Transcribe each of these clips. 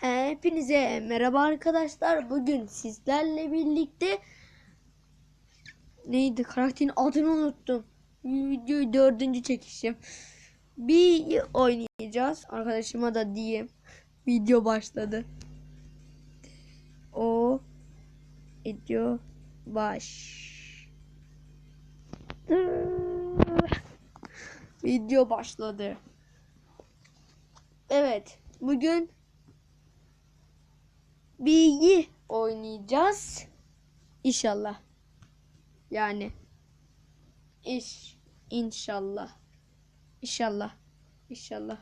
Hepinize merhaba arkadaşlar. Bugün sizlerle birlikte neydi karakterin adını unuttum. Video dördüncü çekişim. Bir oynayacağız. Arkadaşıma da diyeyim. Video başladı. O video baş. Video başladı. Evet. Bugün bilgi oynayacağız. İnşallah. Yani iş inşallah. İnşallah. İnşallah.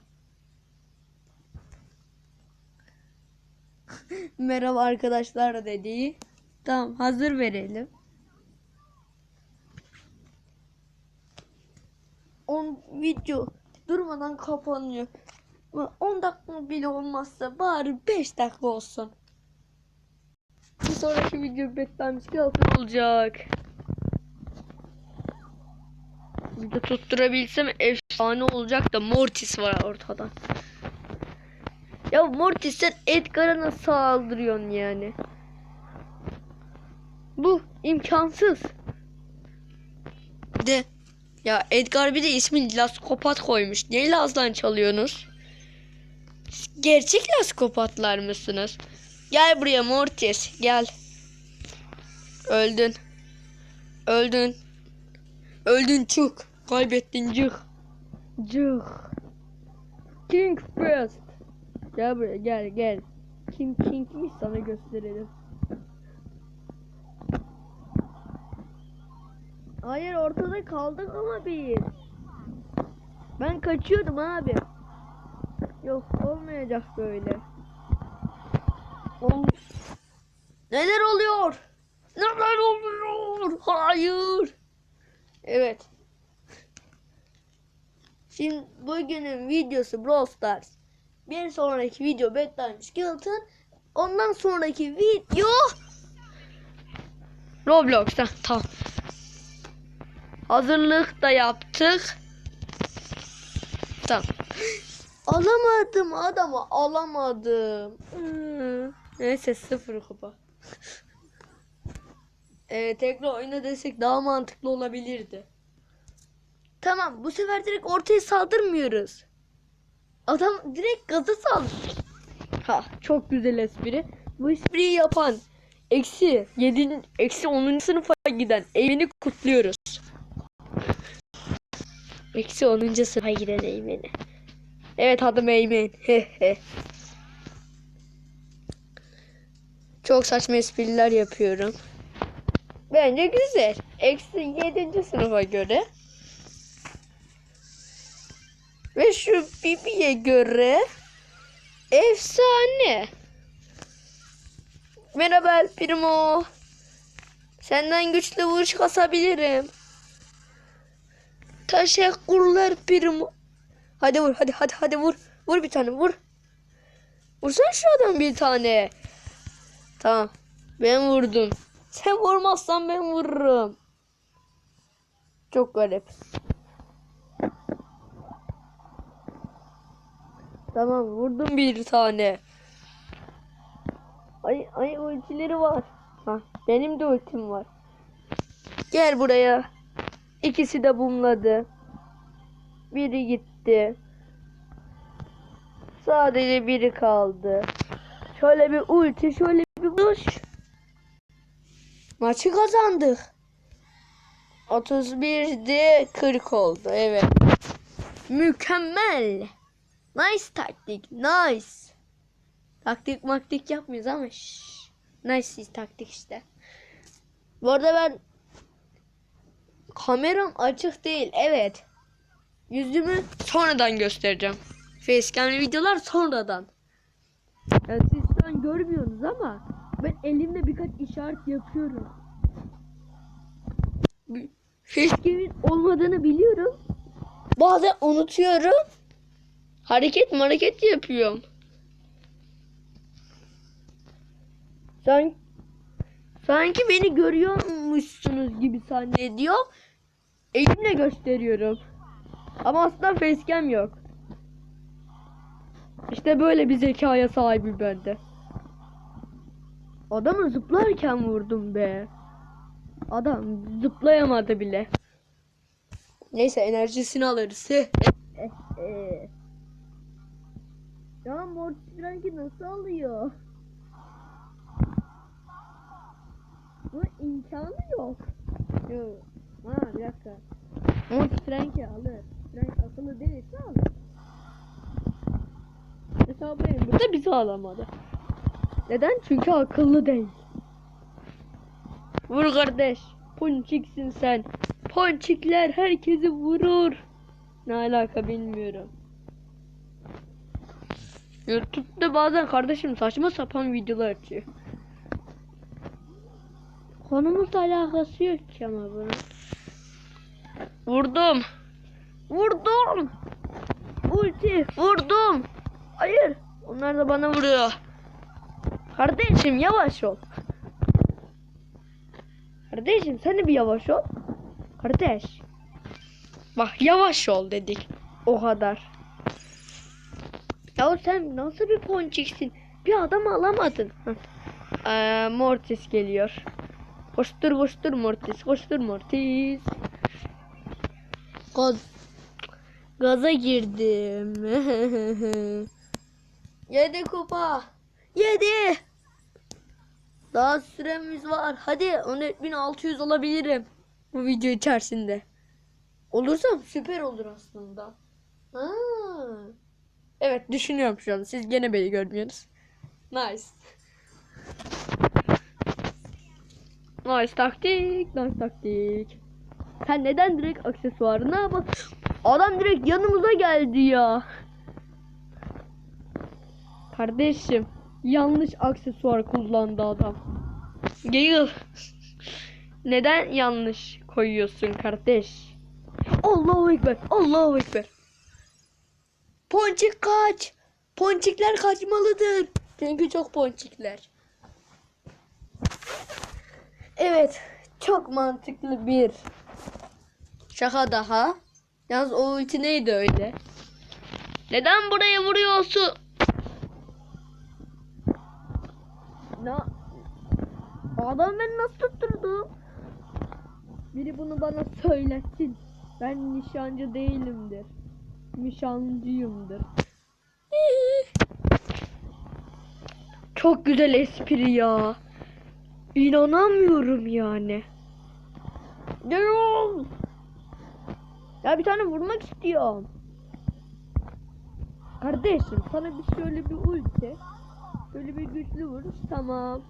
Merhaba arkadaşlar dediği. Tamam hazır verelim. 10 video durmadan kapanıyor. 10 dakika bile olmazsa bari 5 dakika olsun. Sonraki video beklenmiş altın olacak. Bir de tutturabilsem efsane olacak da Mortis var ortada. Ya Mortis sen Edgar'a nasıl saldırıyorsun yani? Bu imkansız. De ya Edgar bir de ismi Laskopat koymuş. Niye Laz'dan çalıyorsunuz? Gerçek Laskopatlar mısınız? Gel buraya Mortis gel. Öldün. Öldün. Öldün çık. Kaybettin cık. Cık. King Fest. Gel buraya gel gel. Kim King'miş sana gösterelim. Hayır ortada kaldık ama biz. Ben kaçıyordum abi. Yok olmayacak böyle. Neler oluyor? Neler oluyor? Hayır. Evet. Şimdi bugünün videosu Brawl Stars. Bir sonraki video Bedtime Skeleton. Ondan sonraki video Roblox'ta. Tamam. Hazırlık da yaptık. Tamam. Alamadım adamı alamadım. Hmm. Neyse sıfır kupa. ee, tekrar oyna desek daha mantıklı olabilirdi. Tamam bu sefer direkt ortaya saldırmıyoruz. Adam direkt gaza saldırıyor. Ha çok güzel espri. Bu espriyi yapan eksi 7. eksi 10. sınıfa giden evini kutluyoruz. Eksi 10. sınıfa giden Eymen'i. Evet adım Eymen. Çok saçma espriler yapıyorum. Bence güzel. Eksi 7. sınıfa göre. Ve şu Bibi'ye göre efsane. Merhaba El Primo. Senden güçlü vuruş kasabilirim. Teşekkürler Primo. Hadi vur hadi hadi hadi vur. Vur bir tane vur. Vursana şu adam bir tane. Tamam. Ben vurdum. Sen vurmazsan ben vururum. Çok garip. Tamam vurdum bir tane. Ay ay ultileri var. Ha, benim de ultim var. Gel buraya. İkisi de bumladı. Biri gitti. Sadece biri kaldı. Şöyle bir ulti, şöyle bir vuruş. Maçı kazandık. 31'de 40 oldu. Evet. Mükemmel. Nice taktik. Nice. Taktik maktik yapmıyoruz ama şşş. Nice taktik işte. Bu arada ben kameram açık değil. Evet. Yüzümü sonradan göstereceğim. Facecam videolar sonradan. Yani siz şu an görmüyorsunuz ama ben elimle birkaç işaret yapıyorum. Facecam'in olmadığını biliyorum. Bazen unutuyorum. Hareket hareket yapıyorum. Sanki, sanki beni görüyormuşsunuz gibi zannediyor. Elimle gösteriyorum. Ama aslında facecam yok. İşte böyle bir zekaya sahibi bende. Adamı zıplarken vurdum be. Adam zıplayamadı bile. Neyse enerjisini alırız. ya Mortis Frank'i nasıl alıyor? Bu imkanı yok. Yok. Ha bir dakika. Mortis Frank'i alır. Frank akıllı değilse alır. Mesela benim burada bizi alamadı. Neden? Çünkü akıllı değil. Vur kardeş. Ponçiksin sen. Ponçikler herkesi vurur. Ne alaka bilmiyorum. YouTube'da bazen kardeşim saçma sapan videolar açıyor. Konumuzla alakası yok ki ama bunun. Vurdum. Vurdum. Ulti. Vurdum. Hayır. Onlar da bana vuruyor. Kardeşim yavaş ol. Kardeşim sen de bir yavaş ol. Kardeş. Bak yavaş ol dedik. O kadar. Ya sen nasıl bir ponçiksin? Bir adam alamadın. Ee, Mortis geliyor. Koştur koştur Mortis. Koştur Mortis. Gaz. Gaza girdim. Yedi kupa. Yedi. Daha süremiz var. Hadi 14600 olabilirim. Bu video içerisinde. Olursam süper olur aslında. Ha. Evet düşünüyorum şu an. Siz gene beni görmüyorsunuz. Nice. Nice taktik. Nice taktik. Sen neden direkt aksesuarına bak. Adam direkt yanımıza geldi ya. Kardeşim yanlış aksesuar kullandı adam. Gale. Neden yanlış koyuyorsun kardeş? Allahu Ekber. Allahu Ekber. Ponçik kaç. Ponçikler kaçmalıdır. Çünkü çok ponçikler. Evet. Çok mantıklı bir şaka daha. Yalnız o ulti neydi öyle? Neden buraya vuruyorsun? Ne? Adam ben nasıl tutturdum? Biri bunu bana söylesin. Ben nişancı değilimdir. Nişancıyımdır. Çok güzel espri ya. İnanamıyorum yani. Gel. Ya bir tane vurmak istiyorum. Kardeşim sana bir şöyle bir ulti. Böyle bir güçlü vuruş tamam.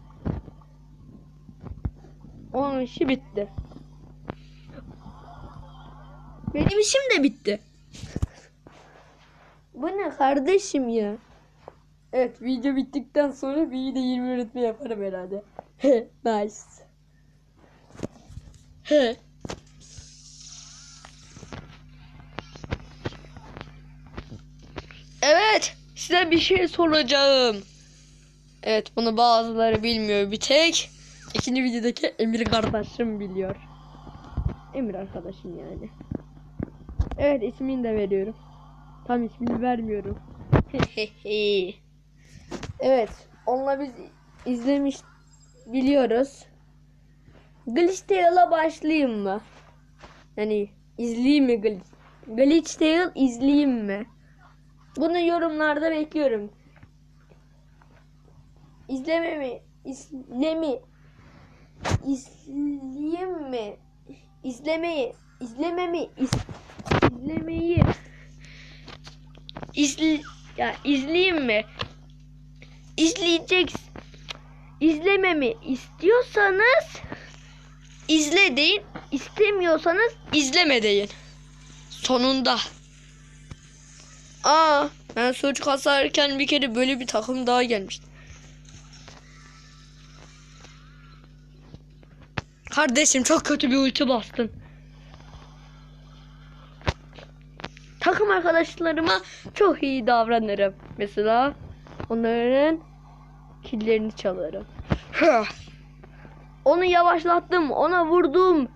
Onun işi bitti. Benim işim de bitti. Bu ne kardeşim ya? Evet video bittikten sonra bir de 20 öğretme yaparım herhalde. nice. He. Evet, size bir şey soracağım. Evet, bunu bazıları bilmiyor bir tek. İkinci videodaki Emir kardeşim biliyor. Emir arkadaşım yani. Evet, ismini de veriyorum. Tam ismini vermiyorum. evet, onunla biz izlemiş biliyoruz. Glitch Tale'a başlayayım mı? Yani izleyeyim mi Glitch? Glitch Tale izleyeyim mi? Bunu yorumlarda bekliyorum. İzlememi, izlemi, izleyeyim mi? İzlemeyi, izlememi, iz, izlemeyi, izle, ya izleyeyim mi? İzleyecek, izlememi istiyorsanız izle deyin, istemiyorsanız izleme deyin. Sonunda. Aa, ben suç kasarken bir kere böyle bir takım daha gelmişti. Kardeşim çok kötü bir ulti bastın. Takım arkadaşlarıma çok iyi davranırım. Mesela onların killerini çalarım. Onu yavaşlattım, ona vurdum.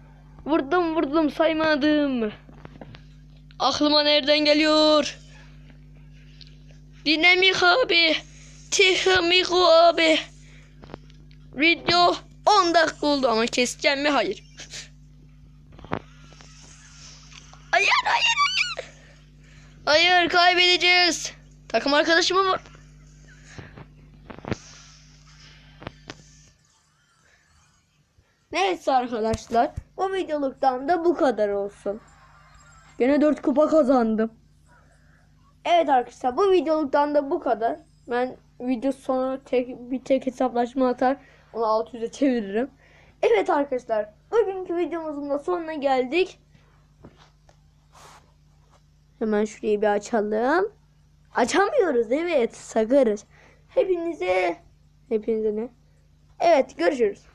Vurdum vurdum saymadım. Aklıma nereden geliyor? Dinamik abi. Tihamigo abi. Video 10 dakika oldu ama keseceğim mi? Hayır. Hayır hayır hayır. Hayır kaybedeceğiz. Takım arkadaşım var. Neyse arkadaşlar. Bu videoluktan da bu kadar olsun. Gene 4 kupa kazandım. Evet arkadaşlar bu videoluktan da bu kadar. Ben video sonu tek, bir tek hesaplaşma atar. Onu 600'e çeviririm. Evet arkadaşlar bugünkü videomuzun da sonuna geldik. Hemen şurayı bir açalım. Açamıyoruz evet sakarız. Hepinize hepinize ne? Evet görüşürüz.